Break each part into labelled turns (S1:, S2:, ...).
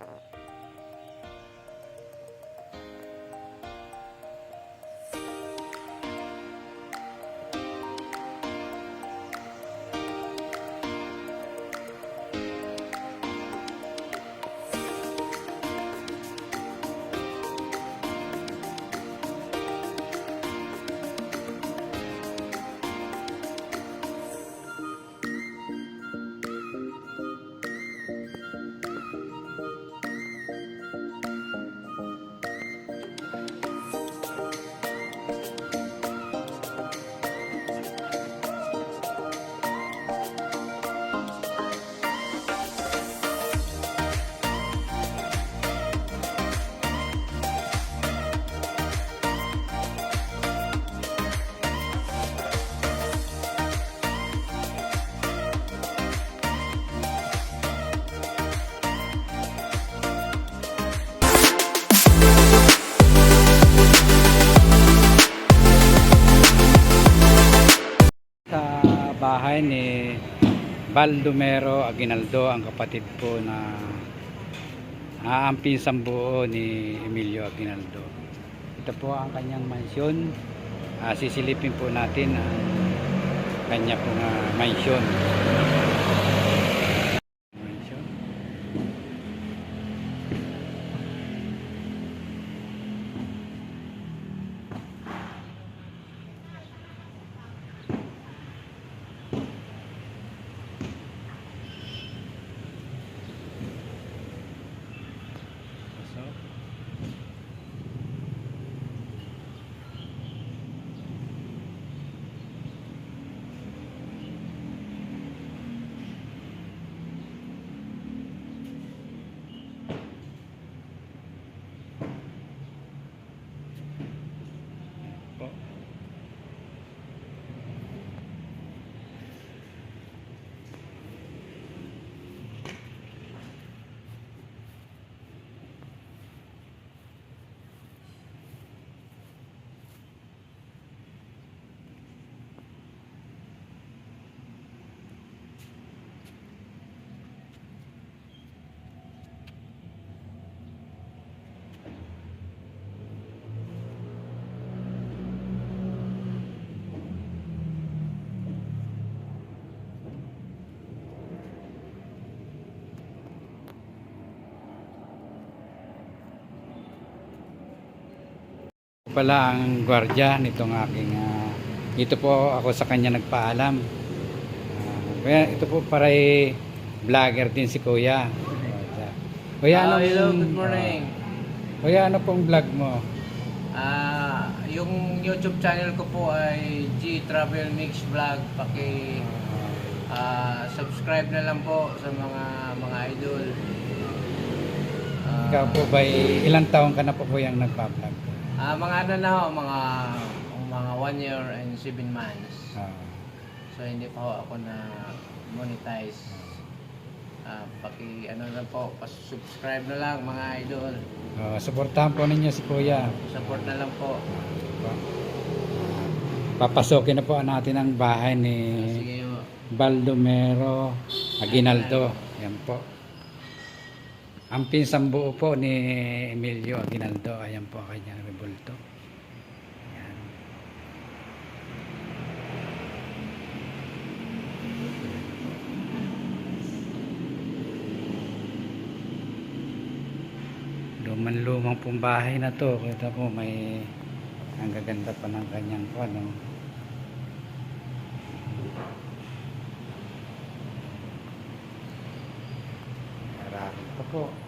S1: Uh-huh. Bahay ni Baldomero Aguinaldo ang kapatid po na aampi sa buo ni Emilio Aguinaldo. Ito po ang kanyang mansyon. Ah, sisilipin po natin ang kanya pong mansyon mansyon pasok po. Ako pala ang gwardiya nitong aking ah, ito po ako sa kanya nagpaalam Ah, kaya ito po para vlogger din si kuya kuya
S2: Ah,
S1: anong-
S2: hello, good morning.
S1: ah, kuya ano pong vlog mo
S2: Ah, yung YouTube channel ko po ay G Travel Mix Vlog. Paki ah, subscribe na lang po sa mga mga idol. Ah,
S1: ikaw po ba ilang taon ka na po po yung nagpa-vlog
S2: ah, mga ano na ho, mga mga one year and seven months.
S1: Ah,
S2: So hindi pa ho ako na monetize. Ah, paki ano lang po, subscribe na lang mga idol.
S1: ah, suportahan po ninyo si kuya
S2: Support na lang po.
S1: papasokin na po natin ang bahay ni
S2: Sige ho.
S1: Baldomero Aguinaldo. Yan po. Ang pinsang buo po ni Emilio Aguinaldo. Ayan po ang kanyang rebulto. Yan. Luman-lumang pong bahay na to. Kita po may ang gaganda pa ng kanyang ano, こ。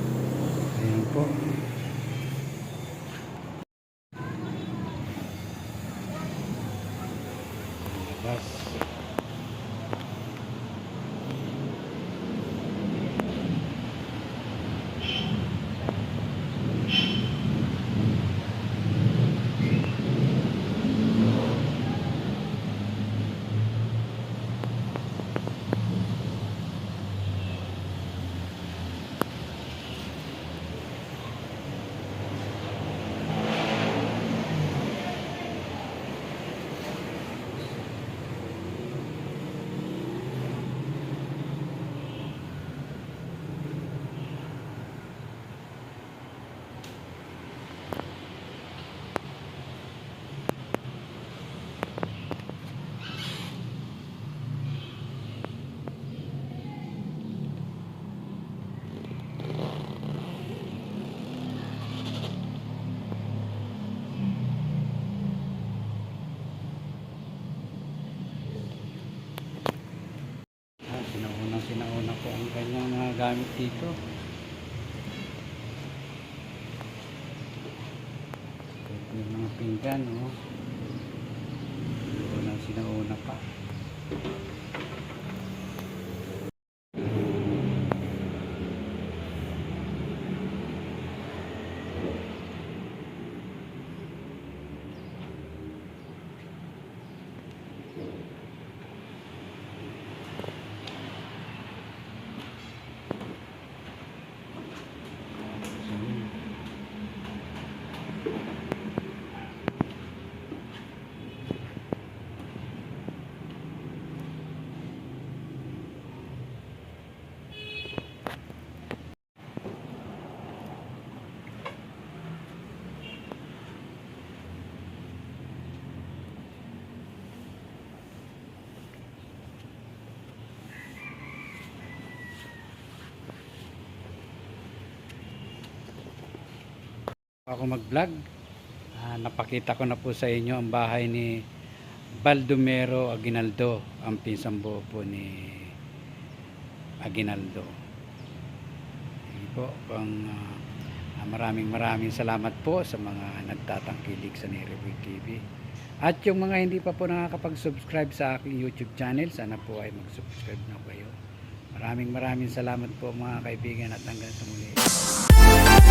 S1: Ayan po. Labas. Ah, sinauna, sinauna po ang kanyang mga gamit dito. Ito yung mga pinggan, oh. Sinauna pa. Ako mag-vlog. Ah, napakita ko na po sa inyo ang bahay ni Baldomero Aguinaldo, ang pinsang buo po ni Aguinaldo. Yun po, ang, ah, maraming maraming salamat po sa mga nagtatangkilik sa Neriboy TV. At yung mga hindi pa po nakakapag-subscribe sa aking YouTube channel, sana po ay mag-subscribe na kayo. Maraming maraming salamat po mga kaibigan at hanggang sa muli.